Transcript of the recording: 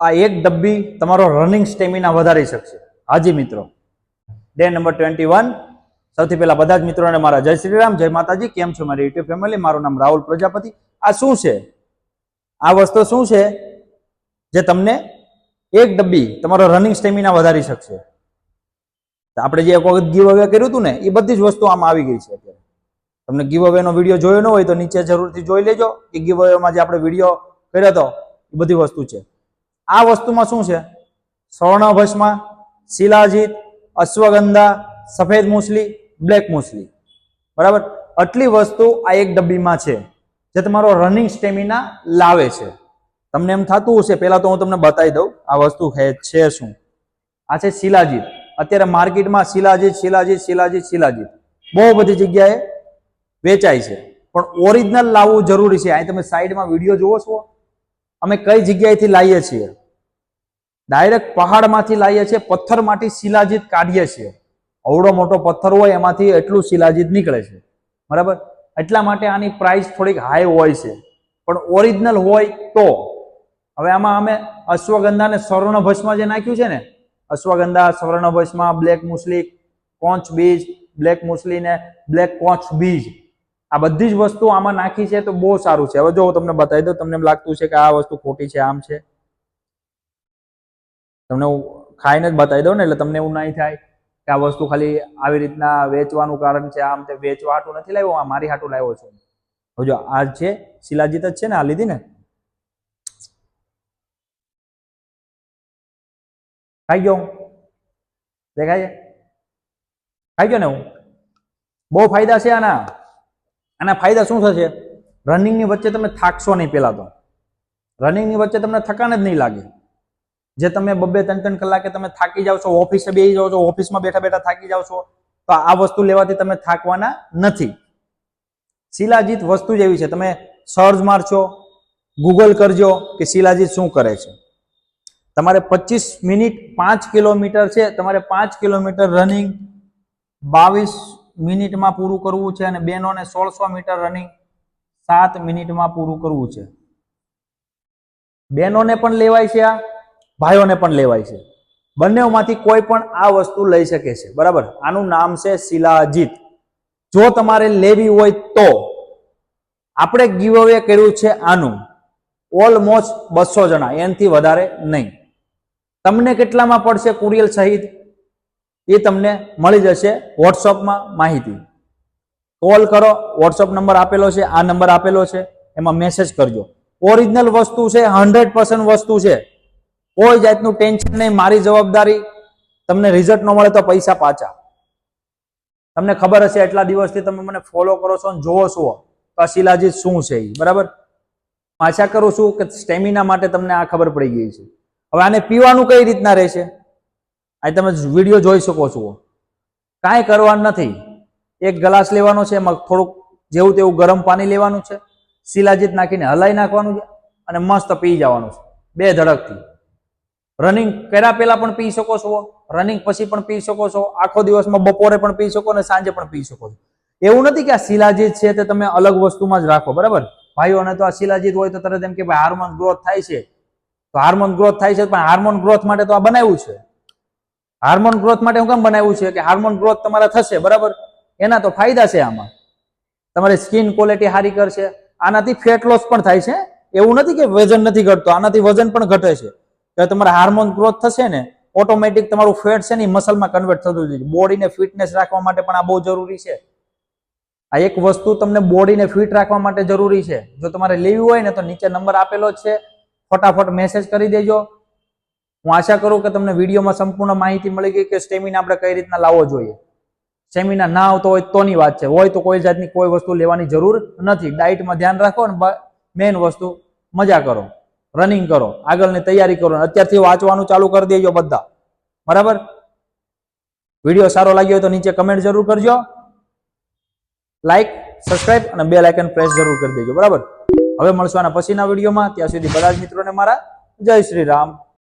આ એક ડબ્બી તમારો રનિંગ સ્ટેમિના વધારી શકશે. હાજી મિત્રો. ડે નંબર ટ્વેન્ટી વન સૌથી પહેલા બધા જ મિત્રોને મારા જય શ્રી રામ, જય માતાજી, કેમ છો મારી યુટ્યુબ ફેમિલી મારું નામ રાહુલ પ્રજાપતિ. આ શું છે? આ વસ્તુ શું છે? જે તમને એક ડબ્બી તમારો રનિંગ સ્ટેમિના વધારી શકશે. આપણે જે એક વખત ગીવ અવે કર્યું હતું ને, એ બધી જ વસ્તુ આમાં આવી ગઈ છે અત્યારે. તમને ગીવ અવે નો વીડિયો જોયો ન હોય તો નીચે જરૂરથી જોઈ લેજો. કે ગીવ અવેમાં જે આપણે વીડિયો કર્યો હતો એ બધી વસ્તુ છે. આ વસ્તુમાં શું છે? સ્વર્ણભસ્મા, શિલાજીત, અશ્વગંધા, સફેદ મૂસલી, બ્લેક મૂસલી. બરાબર? આટલી વસ્તુ આ એક ડબ્બીમાં છે, જે તમારો રનિંગ સ્ટેમિના લાવે છે. તમને એમ થતું હશે, પહેલાં તો હું તમને બતાવી દઉં, આ વસ્તુ છે શું? આ છે શિલાજીત. અત્યારે માર્કેટમાં શિલાજીત શિલાજીત શિલાજીત શિલાજીત. બહુ બધી જગ્યાએ વેચાય છે. પણ ઓરિજિનલ લાવવું જરૂરી છે. અહીં તમે સાઈડમાં વીડિયો જુઓ છો, અમે કઈ જગ્યાએથી લાવીએ છીએ? ડાયરેક્ટ પહાડમાંથી લાવીએ છીએ. પથ્થરમાંથી શિલાજીત કાઢીએ છીએ. અવડો મોટો પથ્થર હોય એમાંથી એટલું શિલાજીત નીકળે છે. બરાબર? એટલા માટે આની પ્રાઇસ થોડીક હાઈ હોય છે. પણ ઓરિજિનલ હોય તો. હવે આમાં અમે અશ્વગંધાને ને જે નાખ્યું છે ને, અશ્વગંધા, સ્વર્ણભસ્મા બ્લેક મુસલી કોંચ બીજ બ્લેક મુસલી ને બ્લેક કોંચ બીજ. આ બધી જ વસ્તુ આમાં નાખી છે તો બહુ સારું છે. હવે જો હું તમને બતાવી દઉં, તમને એમ લાગતું છે કે આ વસ્તુ ખોટી છે, આમ છે. તમને હું ખાઈને જ બતાવી દઉં ને, એટલે તમને એવું નહીં થાય કે આ વસ્તુ ખાલી આવી રીતના વેચવાનું કારણ છે, આમ તે વેચવા હાટું નથી લાવ્યો, આ મારી હાટું લાવ્યો છું. હવે જો આ છે, શિલાજીત જ છે ને આ લીધી ને? ખાઈ ગયો? દેખાય ખાઈ ગયો ને હું? બહુ ફાયદા છે આના. આના ફાયદા શું થશે? રનિંગની વચ્ચે તમે થાકશો નહીં પહેલા તો. રનિંગની વચ્ચે તમને થકાન જ નહીં લાગે. જે તમે બબ્બે ત્રણ ત્રણ કલાકે તમે થાકી જાવ છો, ઓફિસે બેસી જાઓ છો, ઓફિસમાં બેઠા બેઠા થાકી જાવ છો, તો આ વસ્તુ લેવાથી તમે થાકવાના નથી. શિલાજીત વસ્તુ જ એવી છે. તમે સર્ચ મારશો ગૂગલ કરજો કે શિલાજીત શું કરે છે. તમારે પચીસ મિનિટ પાંચ કિલોમીટર છે, તમારે પાંચ કિલોમીટર રનિંગ બાવીસ મિનિટમાં પૂરું કરવું છે અને બેનોને સોળસો મીટર રનિંગ સાત મિનિટમાં પૂરું કરવું છે. બેનોને પણ લેવાય છે આ. ભાઈઓને પણ લેવાય છે. બંનેમાંથી કોઈ પણ આ વસ્તુ લઈ શકે છે. બરાબર? આનું નામ છે શિલાજીત. જો તમારે લેવી હોય તો આપણે ગીવ અવે કર્યું છે આનું. ઓલમોસ્ટ બસો જણા, એનાથી વધારે નહીં. તમને કેટલામાં પડશે કુરિયલ સહિત? એ તમને મળી જશે વોટ્સઅપમાં માહિતી. કોલ કરો વોટ્સઅપ નંબર આપેલો છે, આ નંબર આપેલો છે, એમાં મેસેજ કરજો. ઓરિજિનલ વસ્તુ છે હંડ્રેડ વસ્તુ છે. કોઈ જાતનું ટેન્શન નહીં, મારી જવાબદારી તમને રિઝલ્ટ ન મળે તો પૈસા પાછા. તમને ખબર હશે એટલા દિવસથી તમે મને ફોલો કરો છો અને જોવો છો. તો આ શિલાજીત શું છે એ બરાબર? આશા કરું છું કે સ્ટેમિના માટે તમને આ ખબર પડી ગઈ છે. હવે આને પીવાનું કઈ રીતના રહેશે? આ તમે વીડિયો જોઈ શકો છો. કાંઈ કરવાનું નથી. એક ગ્લાસ લેવાનો છે, એમાં થોડુંક જેવું તેવું ગરમ પાણી લેવાનું છે. શિલાજીત નાખીને હલાઈ નાખવાનું છે અને મસ્ત પી જવાનું છે. બે ધડકથી. રનિંગ કર્યા પહેલા પણ પી શકો છો. રનિંગ પછી પણ પી શકો છો. આખો દિવસમાં બપોરે પણ પી શકો અને સાંજે પણ પી શકો છો. એવું નથી કે આ શિલાજીત છે તે તમે અલગ વસ્તુમાં જ રાખો, બરાબર? ભાઈઓને તો આ શિલાજીત હોય તો તરત એમ કે ભાઈ હાર્મોન ગ્રોથ થાય છે. તો હાર્મોન ગ્રોથ થાય છે પણ હાર્મોન ગ્રોથ માટે તો આ બનાવ્યું છે. હાર્મોન ગ્રોથ માટે હું કેમ બનાવ્યું છે? કે હાર્મોન ગ્રોથ તમારા થશે, બરાબર? એના તો ફાયદા છે આમાં. તમારી સ્કિન ક્વોલિટી સારી કરશે. આનાથી ફેટ લોસ પણ થાય છે. એવું નથી કે વજન નથી ઘટતો, આનાથી વજન પણ ઘટે છે. તો તમારા હાર્મોન ગ્રોથ થશે ને ઓટોમેટિક તમારું ફેટ છે ને મસલમાં કન્વર્ટ થતું જાય બોડીને ફિટનેસ રાખવા માટે પણ આ બહુ જરૂરી છે. આ એક વસ્તુ તમને બોડીને ફિટ રાખવા માટે જરૂરી છે. જો તમારે લેવી હોય ને તો નીચે નંબર આપેલો છે. ફટાફટ મેસેજ કરી દેજો. હું આશા કરું કે તમને વિડીયોમાં સંપૂર્ણ માહિતી મળી ગઈ કે સ્ટેમિના આપણે કઈ રીતના લાવવો જોઈએ. સ્ટેમિના ના આવતો હોય તોની વાત છે. હોય તો કોઈ જાતની કોઈ વસ્તુ લેવાની જરૂર નથી. ડાયટમાં ધ્યાન રાખો ને મેઇન વસ્તુ, મજા કરો. રનિંગ કરો, આગળની તૈયારી કરો અત્યારથી વાંચવાનું ચાલુ કરી દેજો બધા. બરાબર? વીડિયો સારો લાગ્યો હોય તો નીચે કમેન્ટ જરૂર કરજો. લાઈક સબસ્ક્રાઇબ અને બે લાઇકન પ્રેસ જરૂર કરી દેજો. બરાબર? હવે મળશું આના પછીના વિડીયોમાં. ત્યાં સુધી બધા જ મિત્રોને મારા જય શ્રી રામ.